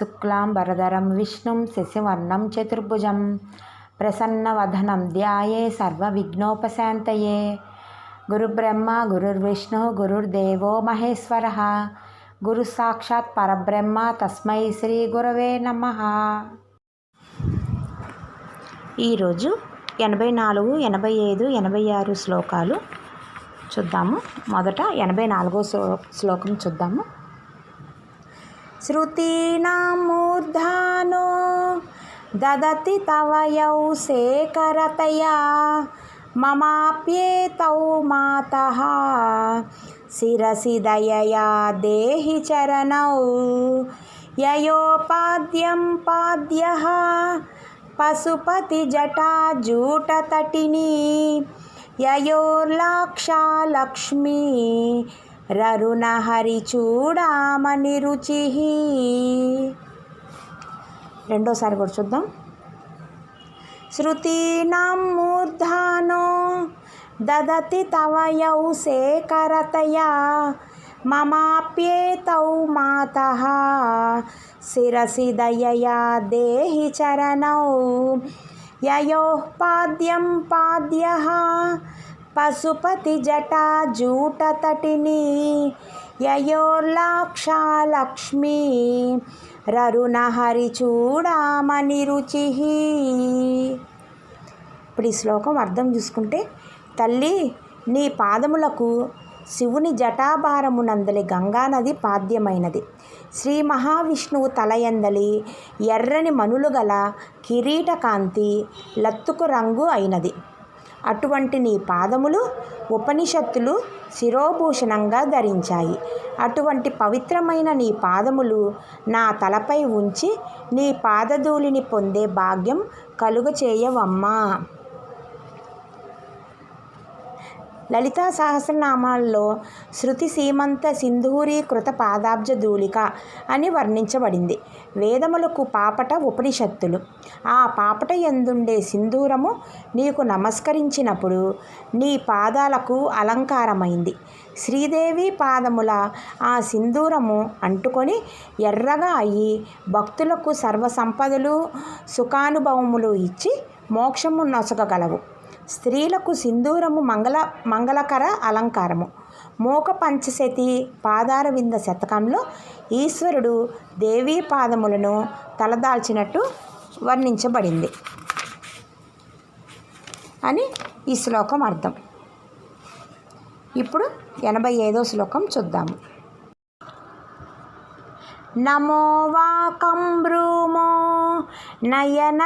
శుక్లాంబరధరం విష్ణుం శశివర్ణం చతుర్భుజం. ప్రసన్నవదనం ధ్యాయే సర్వవిఘ్నోపశాంతయే. గురుబ్రహ్మ గురుర్విష్ణు గురుర్దేవో మహేశ్వర. గురు సాక్షాత్ పరబ్రహ్మ తస్మై శ్రీ గురవే నమ. ఈరోజు ఎనభై నాలుగు ఎనభై ఐదు ఎనభై ఆరు శ్లోకాలు చూద్దాము. మొదట ఎనభై నాలుగో శ్లో శ్లోకం చూద్దాము. श्रुतीनां मूर्धानो ददति तव यौ शेखरतया ममाप्येतौ मातः शिरसि दयया देहि चरणौ ययोपाद्यं पाद्यः पशुपतिजटाजूटतटिनी ययोर्लाक्षा लक्ष्मी రరుణహరి చూడామని రుచి. రెండోసారి కూడా చూద్దాం. శృతీనాం మూర్ధానో దదతి తవయౌ శేఖరతయా మమాప్యేతౌ మాత శిరసి దయయా దేహి చరణౌ యయోః పాద్యం పాద్యः పశుపతి జటా జూట తటిని లక్ష్మీ రరుణహరి చూడామని రుచి ఇప్పుడు ఈ శ్లోకం అర్థం చూసుకుంటే తల్లి నీ పాదములకు శివుని జటాభారమునందలి గంగానది పాద్యమైనది. శ్రీ మహావిష్ణువు తలయందలి ఎర్రని మనులు గల కిరీటకాంతి లత్తుకు రంగు అయినది. అటువంటి నీ పాదములు ఉపనిషత్తులు శిరోభూషణంగా ధరించాయి. అటువంటి పవిత్రమైన నీ పాదములు నా తలపై ఉంచి నీ పాదధూళిని పొందే భాగ్యం కలుగచేయవమ్మా. లలితా సహస్రనామాల్లో శృతి సీమంత సింధూరీకృత పాదాబ్జ ధూళిక అని వర్ణించబడింది. వేదములకు పాపట ఉపనిషత్తులు. ఆ పాపట ఎందుండే సింధూరము నీకు నమస్కరించినప్పుడు నీ పాదాలకు అలంకారమైంది. శ్రీదేవి పాదముల ఆ సింధూరము అంటుకొని ఎర్రగా అయ్యి భక్తులకు సర్వసంపదలు సుఖానుభవములు ఇచ్చి మోక్షము నొసగగలవు స్త్రీలకు సింధూరము మంగళ మంగళకర అలంకారము. మోక పంచశతి పాదారవింద శతకంలో ఈశ్వరుడు దేవీ పాదములను తలదాల్చినట్టు వర్ణించబడింది అని ఈ శ్లోకం అర్థం. ఇప్పుడు ఎనభై ఐదో శ్లోకం చూద్దాము. నమో వాకంబ్రూమో నయన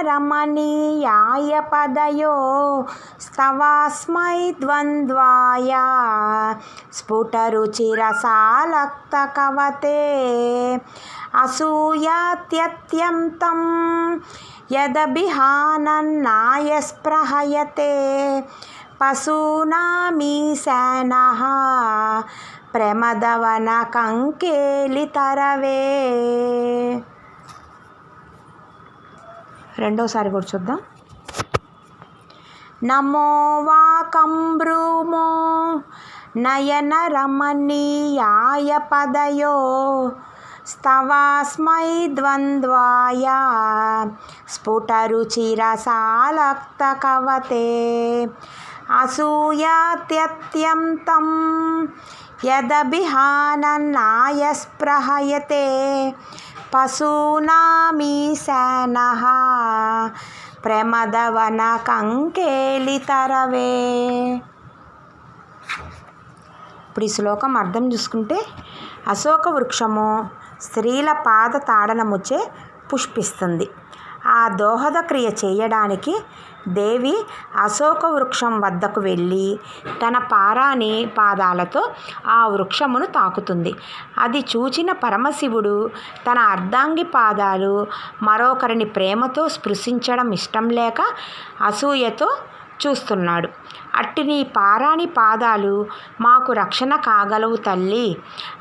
రమణీయాయ పదయో స్తవాస్మై ద్వంద్వాయ. స్ఫుటరుచిరసాలక్త కవతే. అసూయాత్యత్యంతం యదభిహానన్నాయ స్పృహయతే. పశూనామీశానః ప్రమదవన కంకేలితరవే రెండోసారి కూడా చూద్దాం. నమో వాకంబ్రూమో నయన రమణీయాయ పదయో స్తవాస్మై ద్వంద్వాయ స్ఫుటరుచిరసాలక్త కవతే. అసూయాత్యత్యంతం యదభిహానన్నాయ స్పృహయతే ప్రమదవన కంకేలితరవే ఇప్పుడు ఈ శ్లోకం అర్థం చూసుకుంటే అశోక వృక్షము స్త్రీల పాద తాడనముచే పుష్పిస్తుంది. ఆ దోహద క్రియ చేయడానికి దేవి అశోక వృక్షం వద్దకు వెళ్ళి తన పారాని పాదాలతో ఆ వృక్షమును తాకుతుంది. అది చూచిన పరమశివుడు తన అర్ధాంగి పాదాలు మరొకరిని ప్రేమతో స్పృశించడం ఇష్టం లేక అసూయతో చూస్తున్నాడు. అట్టి నీ పారాణి పాదాలు మాకు రక్షణ కాగలవు తల్లి.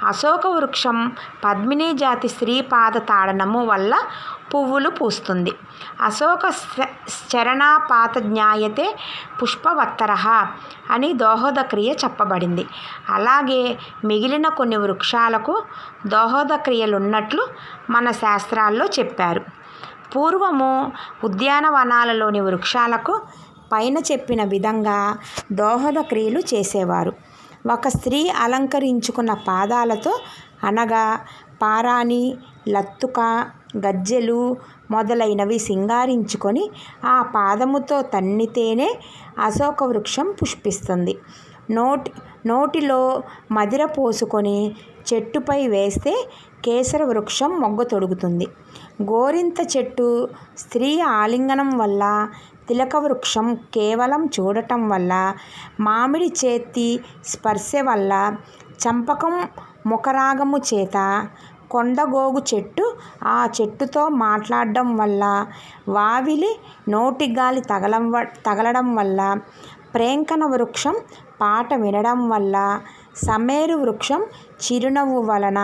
అశోక వృక్షం పద్మిని జాతి స్త్రీ పాద తాడనము వల్ల పువ్వులు పూస్తుంది. అశోక చరణాపాత జ్ఞాయతే పుష్పవత్తర అని దోహదక్రియ చెప్పబడింది. అలాగే మిగిలిన కొన్ని వృక్షాలకు దోహదక్రియలున్నట్లు మన శాస్త్రాల్లో చెప్పారు. పూర్వము ఉద్యానవనాలలోని వృక్షాలకు పైన చెప్పిన విధంగా దోహద క్రియలు చేసేవారు. ఒక స్త్రీ అలంకరించుకున్న పాదాలతో అనగా పారాని లత్తుక గజ్జెలు మొదలైనవి సింగారించుకొని ఆ పాదముతో తన్నితేనే అశోక వృక్షం పుష్పిస్తుంది. నోటి నోటిలో మదిర పోసుకొని చెట్టుపై వేస్తే కేసర వృక్షం మొగ్గ తొడుగుతుంది. గోరింత చెట్టు స్త్రీ ఆలింగనం వల్ల తిలక వృక్షం కేవలం చూడటం వల్ల మామిడి చేతి స్పర్శ వల్ల చంపకం ముఖరాగము చేత కొండగోగు చెట్టు ఆ చెట్టుతో మాట్లాడడం వల్ల వావిలి నోటి గాలి తగలం తగలడం వల్ల ప్రేంకన వృక్షం పాట వినడం వల్ల సమేరు వృక్షం చిరునవ్వు వలన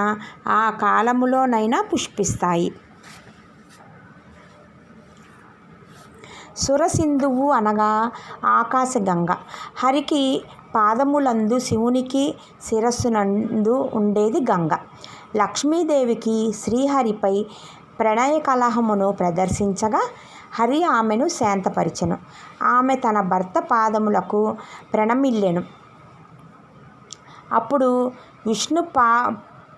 ఆ కాలములోనైనా పుష్పిస్తాయి. సురసింధువు అనగా ఆకాశగంగ. హరికి పాదములందు శివునికి శిరస్సునందు ఉండేది గంగ. లక్ష్మీదేవికి శ్రీహరిపై ప్రణయ కలహమును ప్రదర్శించగా హరి ఆమెను శాంతపరిచెను. ఆమె తన భర్త పాదములకు ప్రణమిల్లెను. అప్పుడు విష్ణు పా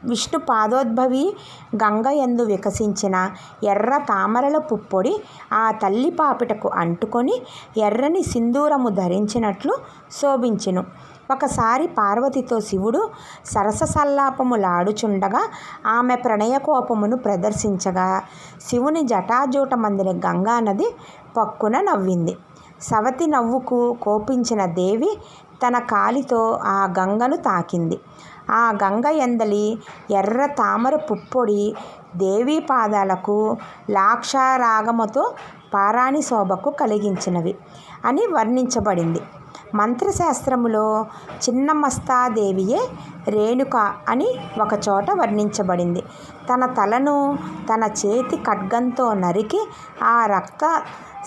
విష్ణు పాదోద్భవి గంగయందు వికసించిన ఎర్ర తామరల పుప్పొడి ఆ తల్లి పాపిటకు అంటుకొని ఎర్రని సింధూరము ధరించినట్లు శోభించెను. ఒకసారి పార్వతితో శివుడు సరస సల్లాపములాడుచుండగా ఆమె ప్రణయకోపమును ప్రదర్శించగా శివుని జటాజూటమందిన గంగానది పక్కున నవ్వింది. సవతి నవ్వుకు కోపించిన దేవి తన కాలితో ఆ గంగను తాకింది. ఆ గంగ ఎందలి ఎర్ర తామర పుప్పొడి దేవీ పాదాలకు లాక్షారాగముతో పారాణి శోభకు కలిగించినవి అని వర్ణించబడింది. మంత్రశాస్త్రములో చిన్నమస్తాదేవియే రేణుక అని ఒకచోట వర్ణించబడింది. తన తలను తన చేతి ఖడ్గంతో నరికి ఆ రక్త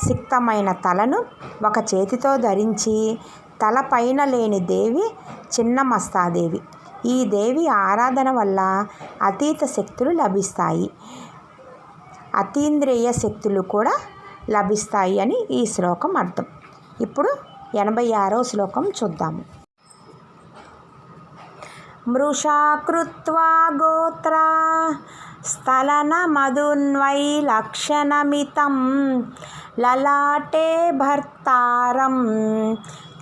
సిక్తమైన తలను ఒక చేతితో ధరించి తలపైన లేని దేవి చిన్నమస్తాదేవి. ఈ దేవి ఆరాధన వల్ల అతీత శక్తులు లభిస్తాయి. అతీంద్రియ శక్తులు కూడా లభిస్తాయి అని ఈ శ్లోకం అర్థం. ఇప్పుడు ఎనభై ఆరో శ్లోకం చూద్దాము. మృషా కృత్వా గోత్ర స్థలనమధున్వై లక్షణమితం లలాటే భర్తారం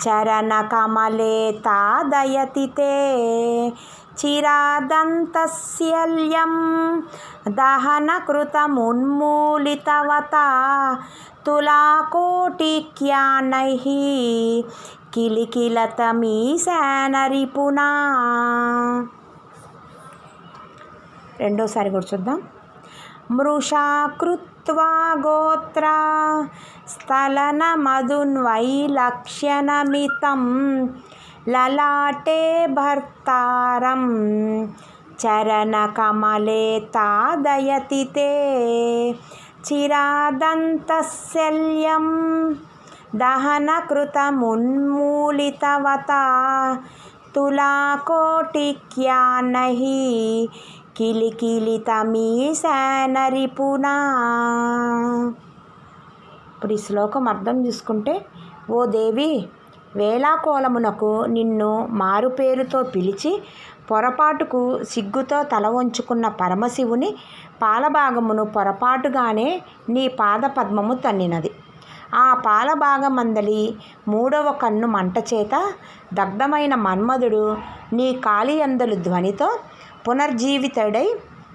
చరణకమలే తాదయతి తే చిరాదంతస్యల్యం. దహనకృతమున్మూలితవత తులాకోటిక్యానైః. కిలికిలతమీశానరిపునా రెండోసారి కూడా చూద్దాం. మృషా కృత్వా గోత్ర స్థలనమధున్వైలక్ష్యనమితం లలాటే భర్తారం. చరణకమలే తాదయతి తే చిరాదంతశల్యం దహనకృతమున్మూలితవత తులాకోటిక్యానః కిలికిలితమీశానరిపునా. ఇప్పుడు ఈ శ్లోకం అర్థం చూసుకుంటే ఓ దేవి వేలాకోళమునకు నిన్ను మారుపేరుతో పిలిచి పొరపాటుకు సిగ్గుతో తల వంచుకున్న పరమశివుని పాలభాగమును పొరపాటుగానే నీ పాదపద్మము తన్నినది. ఆ పాలభాగమందలి మూడవ కన్ను మంటచేత దగ్ధమైన మన్మధుడు నీ కాళియందలు ధ్వనితో పునర్జీవితుడై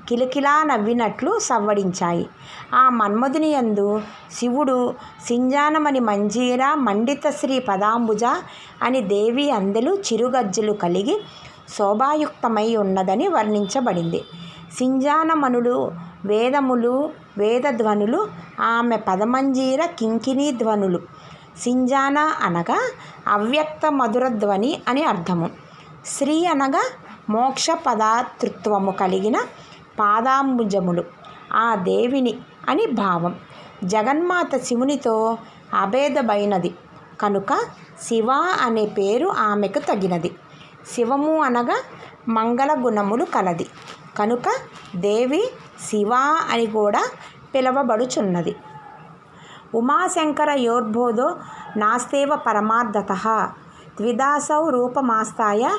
కిలకిలా నవ్వినట్లు సవ్వడించాయి. ఆ మన్మధుని యందు శివుడు సింజానమని మంజీర మండిత శ్రీ పదాంబుజ అని దేవి అందెలు చిరుగజ్జలు కలిగి శోభాయుక్తమై ఉన్నదని వర్ణించబడింది. సింజానమనులు వేదములు వేదధ్వనులు ఆమె పదమంజీర కింకిణీ ధ్వనులు. సింజాన అనగా అవ్యక్త మధుర ధ్వని అని అర్థము. శ్రీ అనగా మోక్ష పదాతృత్వము కలిగిన పాదాంబుజములు. ఆ దేవిని అని భావం. జగన్మాత శివునితో అభేదమైనది. కనుక శివ అనే పేరు ఆమెకు తగినది. శివము అనగా మంగళ గుణములు కలది. కనుక దేవి శివ అని కూడా పిలవబడుచున్నది. ఉమాశంకర యోర్బోధో నాస్తేవ పరమార్థత. ద్విదాసౌ రూపమాస్తాయ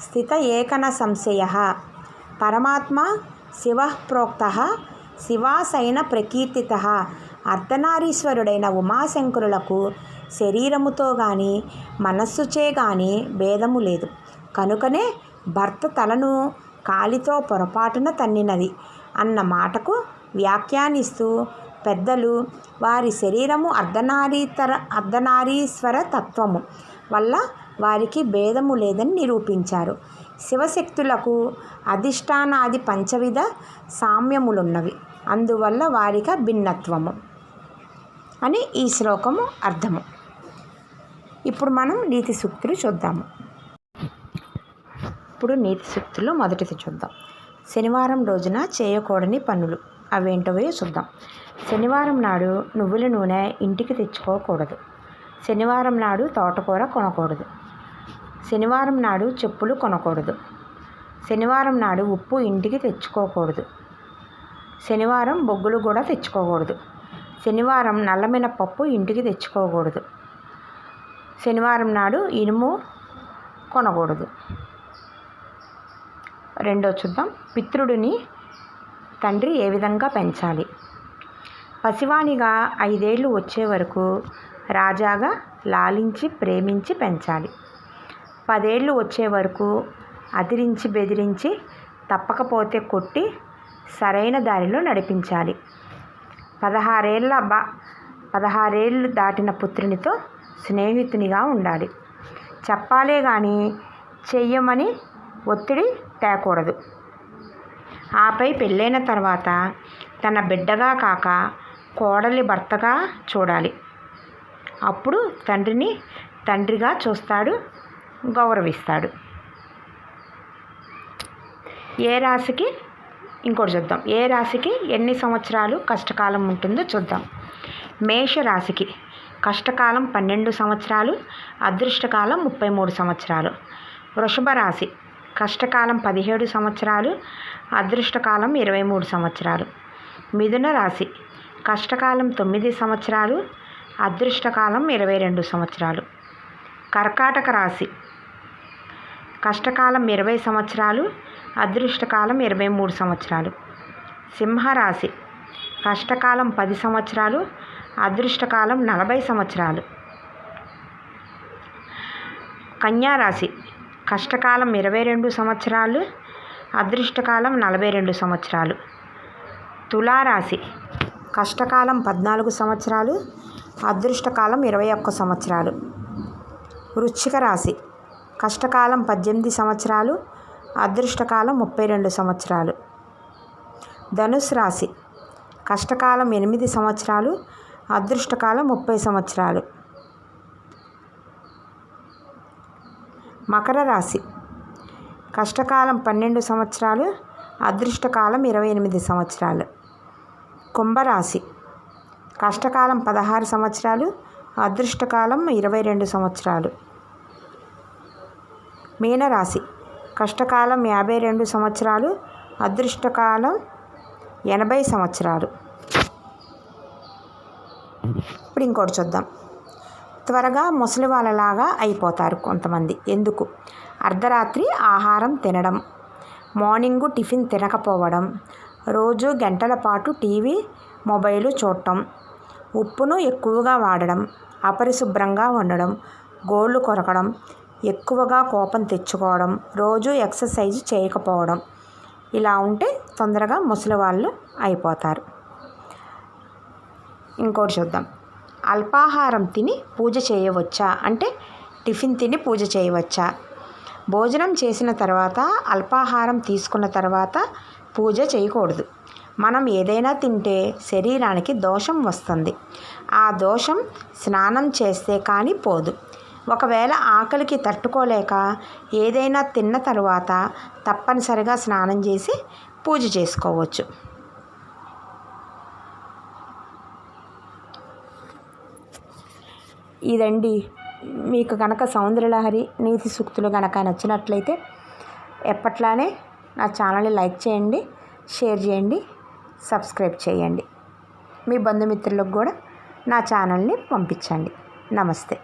స్థిత ఏకన సంశయ. పరమాత్మ శివ ప్రోక్త శివాసైన ప్రకీర్తిత. అర్ధనారీశ్వరుడైన ఉమాశంకరులకు శరీరముతో గాని మనస్సుచే గాని భేదము లేదు. కనుకనే భర్త తలను కాలితో పొరపాటున తన్నినది అన్న మాటకు వ్యాఖ్యానిస్తూ పెద్దలు వారి శరీరము అర్ధనారీతర అర్ధనారీశ్వర తత్వము వల్ల వారికి భేదము లేదని నిరూపించారు. శివశక్తులకు అధిష్టానాది పంచవిధ సామ్యములున్నవి. అందువల్ల వారిక భిన్నత్వము అని ఈ శ్లోకము అర్థము. ఇప్పుడు మనం నీతి సూక్తులు చూద్దాము. ఇప్పుడు నీతి సూక్తులు మొదటిది చూద్దాం. శనివారం రోజున చేయకూడని పనులు అవేంటవో చూద్దాం. శనివారం నాడు నువ్వుల నూనె ఇంటికి తెచ్చుకోకూడదు. శనివారం నాడు తోటకూర కొనకూడదు. శనివారం నాడు చెప్పులు కొనకూడదు. శనివారం నాడు ఉప్పు ఇంటికి తెచ్చుకోకూడదు. శనివారం బొగ్గులు కూడా తెచ్చుకోకూడదు. శనివారం నల్ల మినపప్పు ఇంటికి తెచ్చుకోకూడదు. శనివారం నాడు ఇనుము కొనకూడదు. రెండో చూద్దాం. పితృడిని తండ్రి ఏ విధంగా పెంచాలి? పసివానిగా ఐదేళ్ళు వచ్చే వరకు రాజాగా లాలించి ప్రేమించి పెంచాలి. పదేళ్ళు వచ్చే వరకు అదిరించి బెదిరించి తప్పకపోతే కొట్టి సరైన దారిలో నడిపించాలి. పదహారేళ్ళ బా పదహారేళ్ళు దాటిన పుత్రునితో స్నేహితునిగా ఉండాలి. చెప్పాలే కానీ చెయ్యమని ఒత్తిడి తేకూడదు. ఆపై పెళ్ళైన తర్వాత తన బిడ్డగా కాక కోడలి భర్తగా చూడాలి. అప్పుడు తండ్రిని తండ్రిగా చూస్తాడు గౌరవిస్తాడు. ఏ రాశికి? ఇంకోటి చూద్దాం. ఏ రాశికి ఎన్ని సంవత్సరాలు కష్టకాలం ఉంటుందో చూద్దాం. మేష రాశికి కష్టకాలం పన్నెండు సంవత్సరాలు అదృష్టకాలం ముప్పై మూడు సంవత్సరాలు. వృషభ రాశి కష్టకాలం పదిహేడు సంవత్సరాలు అదృష్టకాలం ఇరవై మూడు సంవత్సరాలు. మిథున రాశి కష్టకాలం తొమ్మిది సంవత్సరాలు అదృష్టకాలం ఇరవై రెండు సంవత్సరాలు. కర్కాటక రాశి కష్టకాలం ఇరవై సంవత్సరాలు అదృష్టకాలం ఇరవై మూడు సంవత్సరాలు. సింహరాశి కష్టకాలం పది సంవత్సరాలు అదృష్టకాలం నలభై సంవత్సరాలు. కన్యారాశి కష్టకాలం ఇరవై రెండు సంవత్సరాలు అదృష్టకాలం నలభై రెండు సంవత్సరాలు. తులారాశి కష్టకాలం పద్నాలుగు సంవత్సరాలు అదృష్టకాలం ఇరవై ఒక్క సంవత్సరాలు. వృశ్చిక రాశి కష్టకాలం పద్దెనిమిది సంవత్సరాలు అదృష్టకాలం ముప్పై రెండు సంవత్సరాలు. ధనుసు రాశి. కష్టకాలం ఎనిమిది సంవత్సరాలు అదృష్టకాలం ముప్పై సంవత్సరాలు. మకర రాశి. కష్టకాలం పన్నెండు సంవత్సరాలు అదృష్టకాలం ఇరవై ఎనిమిది సంవత్సరాలు. కుంభరాశి. కష్టకాలం పదహారు సంవత్సరాలు అదృష్టకాలం ఇరవై రెండు సంవత్సరాలు. మీనరాశి. కష్టకాలం యాభై రెండు సంవత్సరాలు అదృష్టకాలం ఎనభై సంవత్సరాలు. ఇప్పుడు ఇంకోటి చూద్దాం. త్వరగా ముసలి వాళ్ళలాగా అయిపోతారు కొంతమంది. ఎందుకు? అర్ధరాత్రి ఆహారం తినడం మార్నింగు టిఫిన్ తినకపోవడం రోజు గంటల పాటు టీవీ మొబైల్ చూడటం ఉప్పును ఎక్కువగా వాడడం అపరిశుభ్రంగా ఉండడం గోళ్ళు కొరకడం ఎక్కువగా కోపం తెచ్చుకోవడం రోజు ఎక్సర్సైజ్ చేయకపోవడం ఇలా ఉంటే తొందరగా ముసలి వాళ్ళు అయిపోతారు. ఇంకోటి చూద్దాం. అల్పాహారం తిని పూజ చేయవచ్చా? అంటే టిఫిన్ తిని పూజ చేయవచ్చా? భోజనం చేసిన తర్వాత అల్పాహారం తీసుకున్న తర్వాత పూజ చేయకూడదు. మనం ఏదైనా తింటే శరీరానికి దోషం వస్తుంది. ఆ దోషం స్నానం చేస్తే కానీ పోదు. ఒకవేళ ఆకలికి తట్టుకోలేక ఏదైనా తిన్న తర్వాత తప్పనిసరిగా స్నానం చేసి పూజ చేసుకోవచ్చు. ఇదండి. మీకు కనుక సౌందర్యలహరి నీతి సూక్తులు కనుక నచ్చినట్లయితే ఎప్పట్లానే నా ఛానల్ని లైక్ చేయండి షేర్ చేయండి సబ్స్క్రైబ్ చేయండి. మీ బంధుమిత్రులకు కూడా నా ఛానల్ని పంపించండి. నమస్తే.